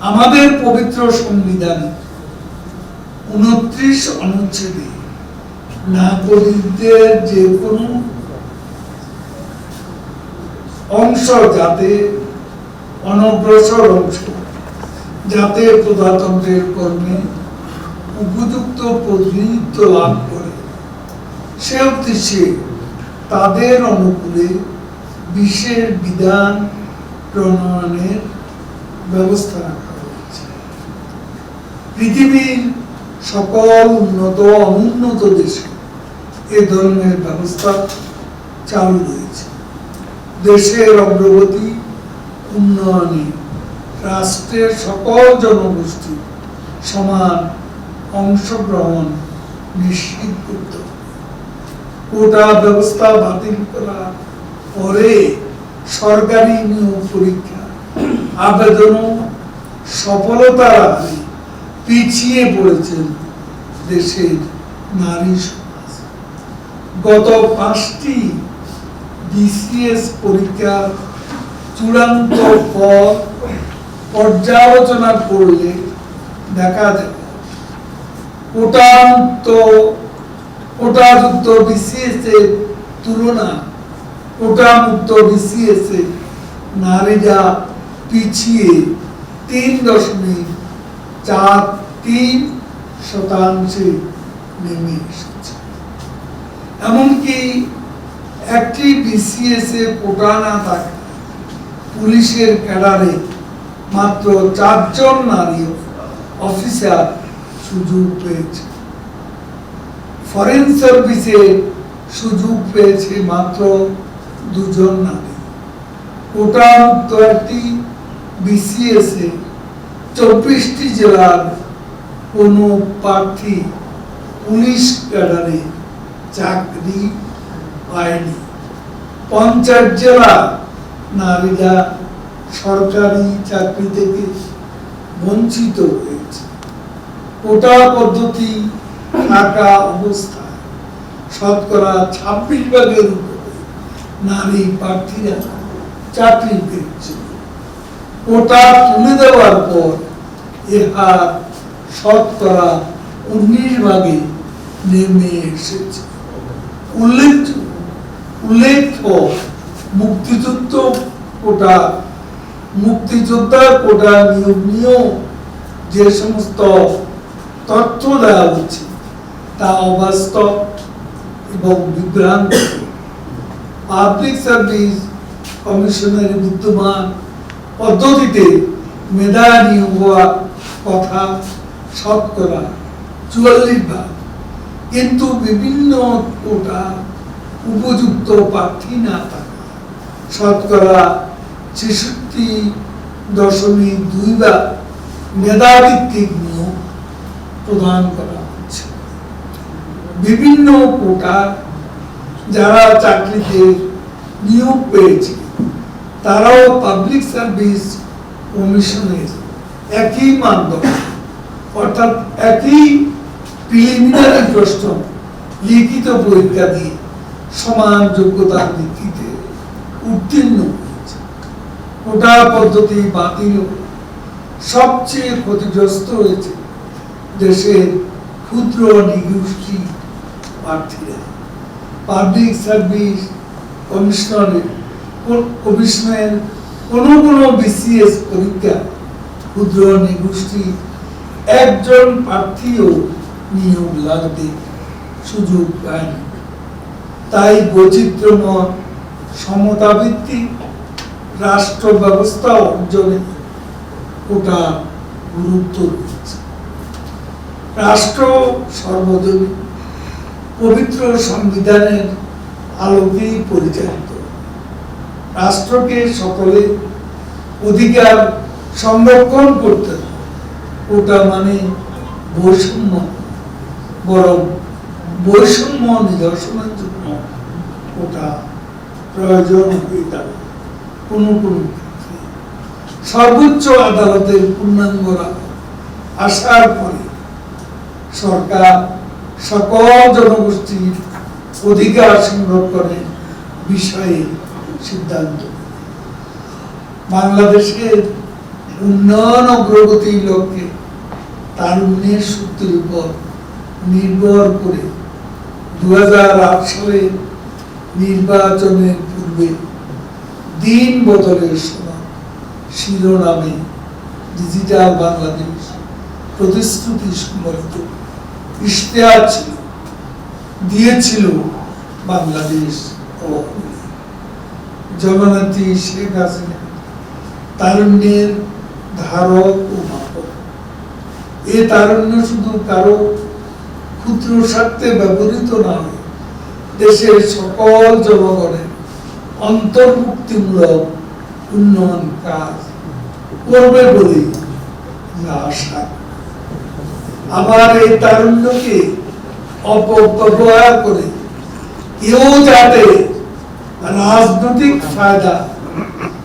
আমাদের পবিত্র সংবিধান উনত্রিশ অনুচ্ছেদে নাগরিকদের যে কোনো অংশ যাতে অনগ্রসর অংশ, যাতে প্রজাতন্ত্রের কর্মে উপযুক্ত প্রতিনিধিত্ব লাভ করে, সে উদ্দেশ্যে তাদের অনুকূলে বিশেষ বিধান প্রণয়নের ব্যবস্থা রাখা হয়েছে। পৃথিবীর সকল উন্নত, অনুন্নত দেশে এ ধরনের ব্যবস্থা চালু রয়েছে। দেশের অগ্রগতি, উন্নয়নে রাষ্ট্রের সকল জনগোষ্ঠী সমান অংশগ্রহণ নিশ্চিত করতে কোটা ব্যবস্থা বাতিল করার পরে সরকারি নিয়োগ পরীক্ষা আবেদনও সফলতার হারে পিছিয়ে পড়েছেন দেশের নারী সমাজ। গত পাঁচটি বিসিএস পরীক্ষার চূড়ান্ত ফল পর্যালোচনা করলে দেখা যায় বিসিএস এর তুলনা কোটামুক্ত বিসিএস এ নারীরা পিছিয়ে তিন দশমিক চার তিন শতাংশে নেমে এসেছে। এমনকি একটি বিসিএস এ কোটা না থাকে পুলিশের ক্যাডারে মাত্র চারজন নারী অফিসার সুযোগ পেয়েছে। ফরেন সার্ভিসে সুযোগ পেয়েছে মাত্র দুজন নারী। কোটা একটি বিসিএস চব্বিশটি জেলার কোনো প্রার্থী পুলিশ ক্যাডারে চাকরি পায়নি। পঞ্চায়েত জেলা নারীরা সরকারি চাকরি থেকে বঞ্চিত হয়েছে। কোটা পদ্ধতি থাকা অবস্থায় শতকরা ছাব্বিশ ভাগের উপরে নারী প্রার্থীরা চাকরি পেয়েছে। কোটা তুলে দেওয়ার পর এ হার শতকরা উনিশ ভাগে নেমে এসেছে। উল্লেখ উল্লেখ্য মুক্তিযুদ্ধ কোটা মুক্তিযোদ্ধার কোটা নিয়োগ নিয়েও যে সমস্ত তথ্য দেওয়া হচ্ছে তা অবাস্তব এবং বিভ্রান্ত পাবলিক সার্ভিস কমিশনের বিদ্যমান পদ্ধতিতে মেধা নিয়োগ হওয়ার কথা শতকরা চুয়াল্লিশ ভাগ। কিন্তু বিভিন্ন কোটা উপযুক্ত প্রার্থী না থাকা শতকরা ছেষট্টি দশমিক দুই ভাগ মেধাভিত্তিক নিয়োগ প্রদান করা হচ্ছে। বিভিন্ন কোটা যারা চাকরিতে নিয়োগ পেয়েছে তারাও পাবলিক সার্ভিস কমিশনের একই মানদণ্ড, অর্থাৎ একই প্রিলিমিনারি প্রশ্ন, লিখিত পরীক্ষা দিয়ে সমান যোগ্যতার ভিত্তিতে উত্তীর্ণ হয়েছে। কোটা পদ্ধতি বাতিল সবচেয়ে ক্ষতিগ্রস্ত হয়েছে দেশের ক্ষুদ্র নিগোষ্ঠী প্রার্থীরা। পাবলিক সার্ভিস কমিশনারের কমিশনের কোনো কোনো বিসিএস পরীক্ষা ক্ষুদ্র নিগোষ্ঠী একজন প্রার্থীও নিয়োগ লাগবে সুযোগ পায়নি। তাই বৈচিত্র্যময় সমতাভিত্তিক রাষ্ট্র ব্যবস্থা অর্জনে ওটা গুরুত্ব রয়েছে রাষ্ট্র সর্বজনীন পবিত্র সংবিধানের আলোকেই পরিচালিত। রাষ্ট্রকে সকলে অধিকার সংরক্ষণ করতে ওটা মানে বৈষম্য। বরং বৈষম্য নিদর্শনের জন্য ওটা প্রয়োজন হয়ে দাঁড়ায় কোনো কোনো ক্ষেত্রে সর্বোচ্চ আদালতের পূর্ণাঙ্গরা আসার পরে সরকার সকল জনগোষ্ঠীর অধিকার সংরক্ষণের বিষয়ে সিদ্ধান্ত নেবে। বাংলাদেশের উন্নয়ন অগ্রগতির লক্ষ্যে তারুণ্যের শক্তির উপর নির্ভর করে দু সালে নির্বাচনের পূর্বে দিন বদলের সময় শিরোনামে ডিজিটাল বাংলাদেশ প্রতিশ্রুতি সম্বলিত ইশতেহার ছিল, দিয়েছিল বাংলাদেশ আওয়ামী জননেত্রী শেখ হাসিনা তারুণ্যের ধারক ও মাপক এ তারুণ্য শুধু কারও ক্ষুদ্র স্বার্থে ব্যবহৃত না হয়ে দেশের সকল জনগণের অন্তর্ভুক্তিমূলক উন্নয়ন কাজ করবে বলে আশা। আমার এই তারুণ্যকে অপব্যবহার করে কেউ যাতে রাজনৈতিক ফায়দা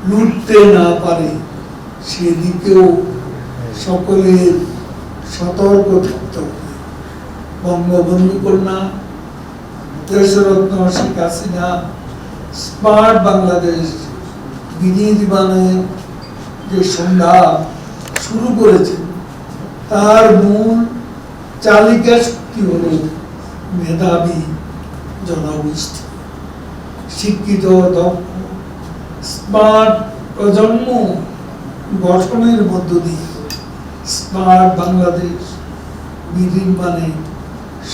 লুটতে না পারে, সেদিকেও সকলের সতর্ক থাকতে হবে। বঙ্গবন্ধু কন্যা, দেশরত্ন শেখ হাসিনা, স্মার্ট বাংলাদেশ বিনির্মাণের যে সংগ্রাম শুরু করেছেন, তার মূল চালিকা শক্তি হল মেধাবী জনগোষ্ঠী। শিক্ষিত স্মার্ট প্রজন্ম গঠনের মধ্য দিয়ে স্মার্ট বাংলাদেশ বিনির্মাণে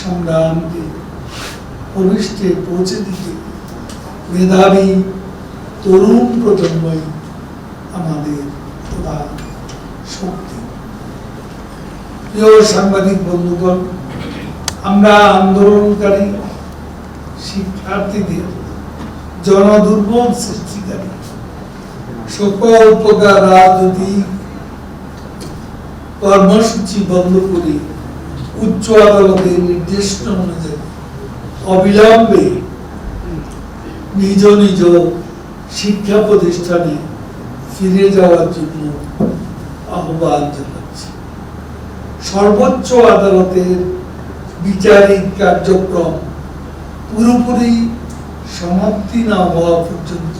সংগ্রামকে ভবিষ্যতে পৌঁছে দিতে মেধাবী তরুণ প্রজন্মই আমাদের প্রধান শক্তি। প্রিয় সাংবাদিক বন্ধুগণ, আমরা আন্দোলনকারী শিক্ষার্থীদের জনদুর্ভোগ সৃষ্টিকারী। সকল প্রকার রাজনৈতিক কর্মসূচি বন্ধ করে উচ্চ আদালতের নির্দেশনা অনুযায়ী অবিলম্বে নিজ নিজ শিক্ষা প্রতিষ্ঠানে ফিরে যাওয়ার জন্য আহ্বান জানাচ্ছি। সর্বোচ্চ আদালতের বিচারিক কার্যক্রম পুরোপুরি সমাপ্তি না হওয়া পর্যন্ত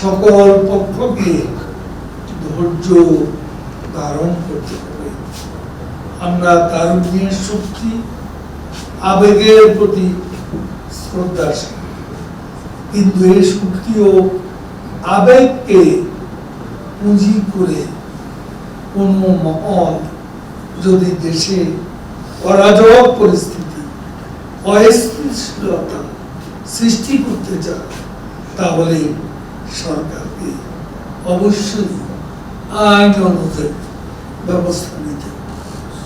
সকল পক্ষকে ধৈর্য ধারণ করতে হবে। আমরা তারুণ্যের শক্তি, আবেগের প্রতি শ্রদ্ধাশীল কিন্তু এই শক্তি ও আবেগকে পুঁজি করে কোনো মহল যদি দেশে অরাজক পরিস্থিতি, অস্থিতিশীলতা সৃষ্টি করতে চায় তাহলে সরকারকে অবশ্যই আইন অনুযায়ী ব্যবস্থা